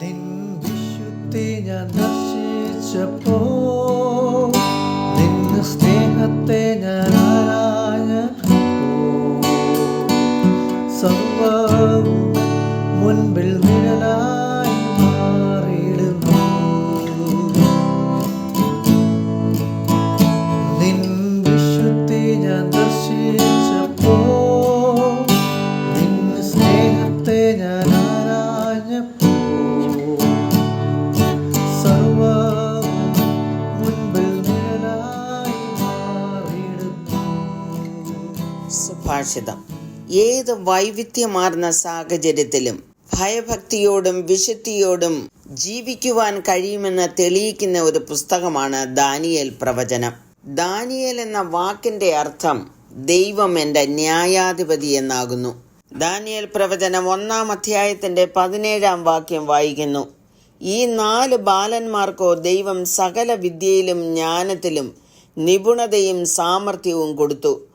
നിൻ വിശുദ്ധി ഞാൻ ദർശിച്ചപ്പോ നിന്റെ സ്നേഹത്തെ ഞാൻ ആരാഞ്ഞപ്പോ സർവവും സുഭാഷിതം ഏത് വൈവിധ്യമാർന്ന സാഹചര്യത്തിലും ഭയഭക്തിയോടും വിശുദ്ധിയോടും ജീവിക്കുവാൻ കഴിയുമെന്ന് തെളിയിക്കുന്ന ഒരു പുസ്തകമാണ് ദാനിയേൽ പ്രവചനം. ദാനിയേൽ എന്ന വാക്കിന്റെ അർത്ഥം ദൈവം എന്റെ ന്യായാധിപതി എന്നാകുന്നു. ദാനിയേൽ പ്രവചനം ഒന്നാം അധ്യായത്തിന്റെ പതിനേഴാം വാക്യം വായിക്കുന്നു. ഈ നാല് ബാലന്മാർക്കോ ദൈവം സകല വിദ്യയിലും ജ്ഞാനത്തിലും നിപുണതയും സാമർഥ്യവും കൊടുത്തു.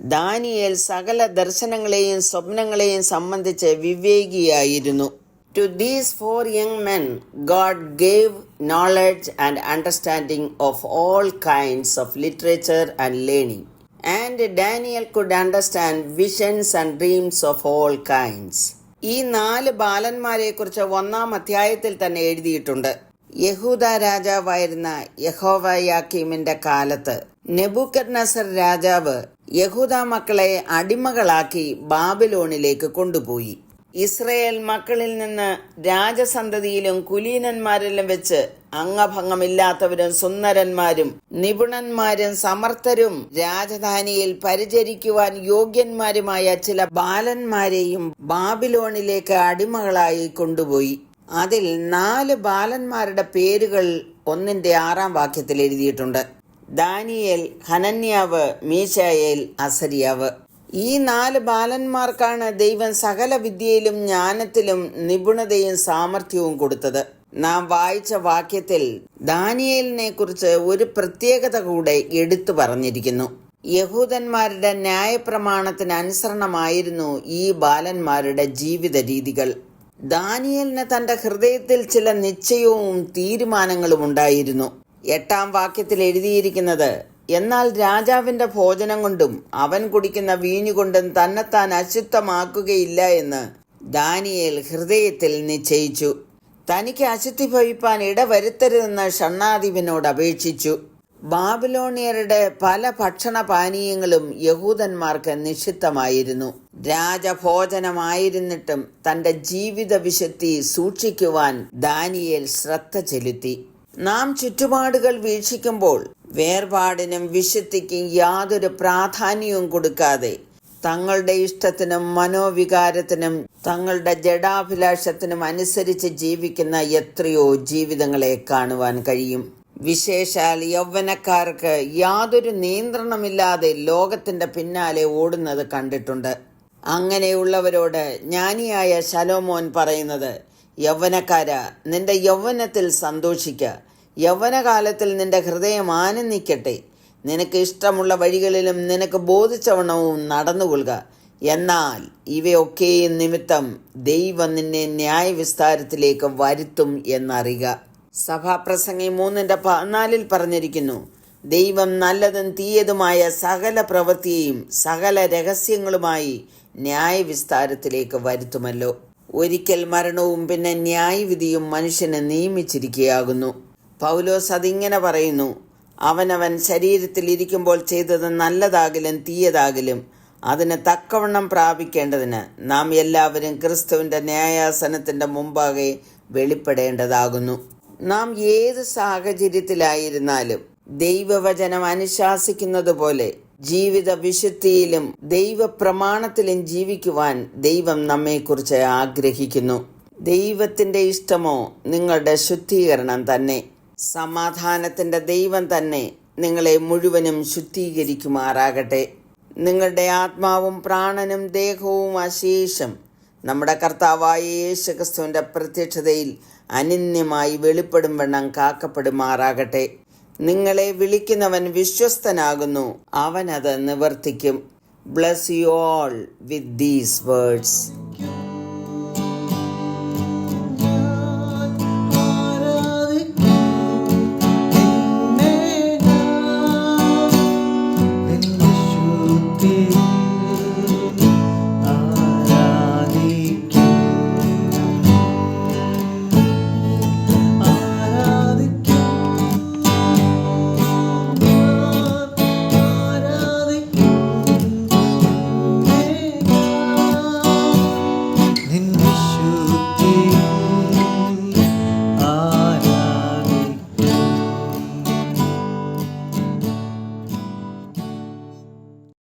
ദാനിയേൽ സകല ദർശനങ്ങളെയും സ്വപ്നങ്ങളെയും സംബന്ധിച്ച് വിവേകിയായിരുന്നു. To these four young men God gave knowledge and understanding of all kinds of literature and learning and Daniel could understand visions and dreams of all kinds ഈ നാല് ബാലന്മാരെക്കുറിച്ച് ഒന്നാം അധ്യായത്തിൽ തന്നെ എഴുതിയിട്ടുണ്ട്. യഹൂദ രാജാവായിരുന്ന യഹോവയാക്കീമിന്റെ കാലത്ത് നെബുക്കർ നസർ രാജാവ് യഹൂദ മക്കളെ അടിമകളാക്കി ബാബിലോണിലേക്ക് കൊണ്ടുപോയി. ഇസ്രയേൽ മക്കളിൽ നിന്ന് രാജസന്തതിയിലും കുലീനന്മാരിലും വെച്ച് അംഗഭംഗമില്ലാത്തവരും സുന്ദരന്മാരും നിപുണന്മാരും സമർത്ഥരും രാജധാനിയിൽ പരിചരിക്കുവാൻ യോഗ്യന്മാരുമായ ചില ബാലന്മാരെയും ബാബിലോണിലേക്ക് അടിമകളായി കൊണ്ടുപോയി. അതിൽ നാല് ബാലന്മാരുടെ പേരുകൾ ഒന്നിന്റെ ആറാം വാക്യത്തിൽ എഴുതിയിട്ടുണ്ട്. ദാനിയേൽ ഹനന്യാവ് മീശായേൽ അസരിയാവ്. ഈ നാല് ബാലന്മാർക്കാണ് ദൈവം സകല വിദ്യയിലും ജ്ഞാനത്തിലും നിപുണതയും സാമർഥ്യവും കൊടുത്തത്. നാം വായിച്ച വാക്യത്തിൽ ദാനിയേലിനെ കുറിച്ച് ഒരു പ്രത്യേകത കൂടെ എടുത്തു പറഞ്ഞിരിക്കുന്നു. യഹൂദന്മാരുടെ ന്യായപ്രമാണത്തിന് അനുസരണമായിരുന്നു ഈ ബാലന്മാരുടെ ജീവിത രീതികൾ ദാനിയലിന് തന്റെ ഹൃദയത്തിൽ ചില നിശ്ചയവും തീരുമാനങ്ങളും ഉണ്ടായിരുന്നു. എട്ടാം വാക്യത്തിൽ എഴുതിയിരിക്കുന്നത് എന്നാൽ രാജാവിന്റെ ഭോജനം കൊണ്ടും അവൻ കുടിക്കുന്ന വീഞ്ഞുകൊണ്ടും തന്നെത്താൻ അശുദ്ധമാക്കുകയില്ല എന്ന് ദാനിയേൽ ഹൃദയത്തിൽ നിശ്ചയിച്ചു. തനിക്ക് അശുദ്ധി ഭവിപ്പാൻ ഇടവരുത്തരുതെന്ന് ഷണ്ണാദീപിനോട് അപേക്ഷിച്ചു. ബാബിലോണിയരുടെ പല ഭക്ഷണ പാനീയങ്ങളും യഹൂദന്മാർക്ക് നിഷിദ്ധമായിരുന്നു. രാജഭോജനമായിരുന്നിട്ടും തന്റെ ജീവിത വിശുദ്ധി സൂക്ഷിക്കുവാൻ ദാനിയേൽ ശ്രദ്ധ ചെലുത്തി. നാം ചുറ്റുപാടുകൾ വീക്ഷിക്കുമ്പോൾ വേർപാടിനും വിശുദ്ധിക്കും യാതൊരു പ്രാധാന്യവും കൊടുക്കാതെ തങ്ങളുടെ ഇഷ്ടത്തിനും മനോവികാരത്തിനും തങ്ങളുടെ ജഡാഭിലാഷത്തിനും അനുസരിച്ച് ജീവിക്കുന്ന എത്രയോ ജീവിതങ്ങളെ കാണുവാൻ കഴിയും. വിശേഷാൽ യൗവനക്കാർക്ക് യാതൊരു നിയന്ത്രണമില്ലാതെ ലോകത്തിന്റെ പിന്നാലെ ഓടുന്നത് കണ്ടിട്ടുണ്ട്. അങ്ങനെയുള്ളവരോട് ജ്ഞാനിയായ ശലോമോൻ പറയുന്നത് യൗവനക്കാര നിന്റെ യൗവനത്തിൽ സന്തോഷിക്ക. യൗവനകാലത്തിൽ നിന്റെ ഹൃദയം ആനന്ദിക്കട്ടെ. നിനക്ക് ഇഷ്ടമുള്ള വഴികളിലും നിനക്ക് ബോധിച്ചവണ്ണവും നടന്നുകൊള്ളുക. എന്നാൽ ഇവയൊക്കെയും നിമിത്തം ദൈവം നിന്നെ ന്യായവിസ്താരത്തിലേക്ക് വരുത്തും എന്നറിയുക. സഭാപ്രസംഗി മൂന്നിന്റെ പതിനാലിൽ പറഞ്ഞിരിക്കുന്നു ദൈവം നല്ലതും തീയതുമായ സകല പ്രവൃത്തിയെയും സകല രഹസ്യങ്ങളുമായി ന്യായവിസ്താരത്തിലേക്ക് വരുത്തുമല്ലോ. ഒരിക്കൽ മരണവും പിന്നെ ന്യായവിധിയും മനുഷ്യനെ നിയമിച്ചിരിക്കുകയാകുന്നു. പൗലോസ് അതിങ്ങനെ പറയുന്നു അവനവൻ ശരീരത്തിൽ ഇരിക്കുമ്പോൾ ചെയ്തത് നല്ലതാകിലും തീയതാകിലും അതിന് തക്കവണ്ണം പ്രാപിക്കേണ്ടതിന് നാം എല്ലാവരും ക്രിസ്തുവിന്റെ ന്യായാസനത്തിന്റെ മുമ്പാകെ വെളിപ്പെടേണ്ടതാകുന്നു. നാം ഏത് സാഹചര്യത്തിലായിരുന്നാലും ദൈവവചനം അനുശാസിക്കുന്നത് പോലെ ജീവിത വിശുദ്ധിയിലും ദൈവ പ്രമാണത്തിലും ജീവിക്കുവാൻ ദൈവം നമ്മെക്കുറിച്ച് ആഗ്രഹിക്കുന്നു. ദൈവത്തിന്റെ ഇഷ്ടമോ നിങ്ങളുടെ ശുദ്ധീകരണം തന്നെ. സമാധാനത്തിന്റെ ദൈവം തന്നെ നിങ്ങളെ മുഴുവനും ശുദ്ധീകരിക്കുമാറാകട്ടെ. നിങ്ങളുടെ ആത്മാവും പ്രാണനും ദേഹവും അശേഷം നമ്മുടെ കർത്താവായ യേശുക്രിസ്തുവിന്റെ പ്രത്യക്ഷതയിൽ അനന്യമായി വെളിപ്പെടും വണ്ണം കാക്കപ്പെടുമാറാകട്ടെ. നിങ്ങളെ വിളിക്കുന്നവൻ വിശ്വസ്തനാകുന്നു. അവനത് നിവർത്തിക്കും. Bless you all with these words